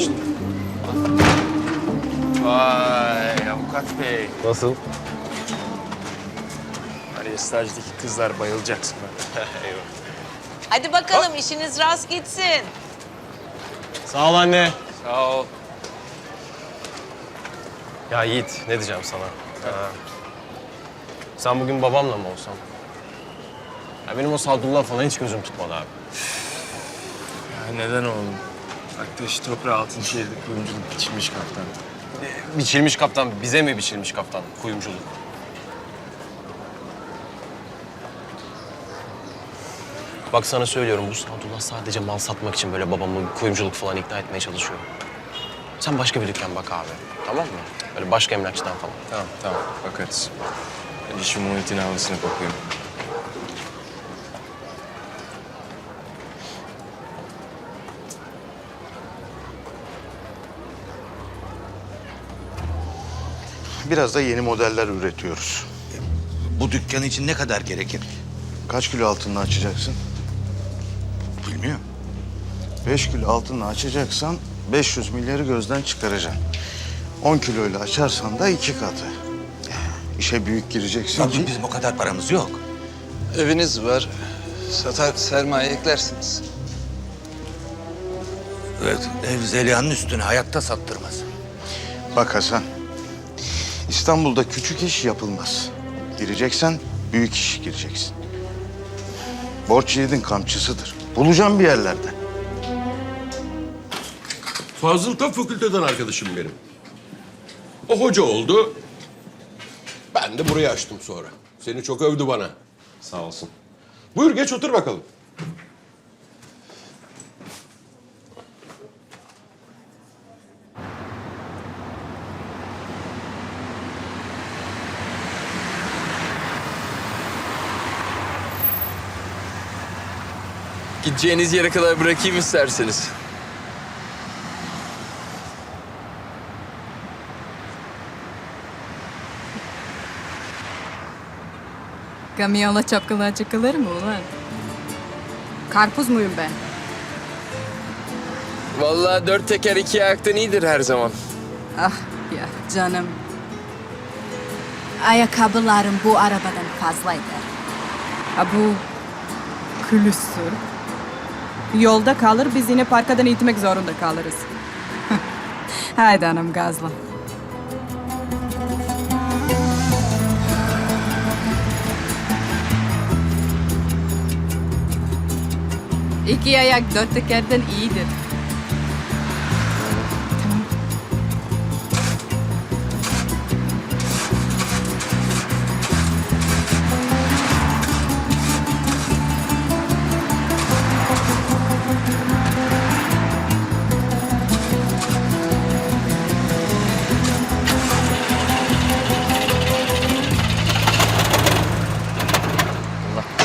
işte. Vay avukat bey. Nasıl? Hani stajdaki kızlar bayılacak sana. Eyvallah. Hadi bakalım işiniz rast gitsin. Sağ ol anne. Sağ ol. Ya Yiğit ne diyeceğim sana? Ha. Sen bugün babamla mı olsan? Ya benim o Sadullah falan hiç gözüm tutmadı abi. Ya neden oğlum? Aktaş toprağı altın şehirde kuyumculuk biçilmiş kaftan. Biçilmiş kaptan, bize mi biçilmiş kaptan? Kuyumculuk. Bak sana söylüyorum bu Sadullah sadece mal satmak için böyle babamı kuyumculuk falan ikna etmeye çalışıyor. Sen başka bir dükkan bak abi. Tamam mı? Böyle başka emlakçıdan falan. Tamam tamam bakarız. Hadi şu Muhit'in havasına bakıyorum. Biraz da yeni modeller üretiyoruz. Bu dükkan için ne kadar gerekir? Kaç kilo altınla açacaksın? Bilmiyorum. Beş kilo altınla açacaksan 500 milyarı gözden çıkaracaksın. 10 kiloyla açarsan da iki katı. İşe büyük gireceksin Tabii ki bizim o kadar paramız yok. Eviniz var. Satar sermaye eklersiniz. Evet, ev Zeliha'nın üstüne hayatta sattırmaz. Bak Hasan, İstanbul'da küçük iş yapılmaz. Gireceksen büyük iş gireceksin. Borç yiğidin kamçısıdır. Bulacağım bir yerlerden. Fazıl da fakülteden arkadaşım benim. O hoca oldu. Ben de burayı açtım sonra. Seni çok övdü bana. Sağ olsun. Buyur geç otur bakalım. Gideceğiniz yere kadar bırakayım isterseniz. Kamyonla çapkınlığa çıkılır mı ulan? Karpuz muyum ben? Vallahi dört teker iki ayaktan iyidir her zaman. Ah ya canım. Ayakkabılarım bu arabadan fazlaydı. Ha bu külüstür. Yolda kalır biz yine parkadan itmek zorunda kalırız. Haydi hanım gazla. İki ayak dört tekerden iyidir.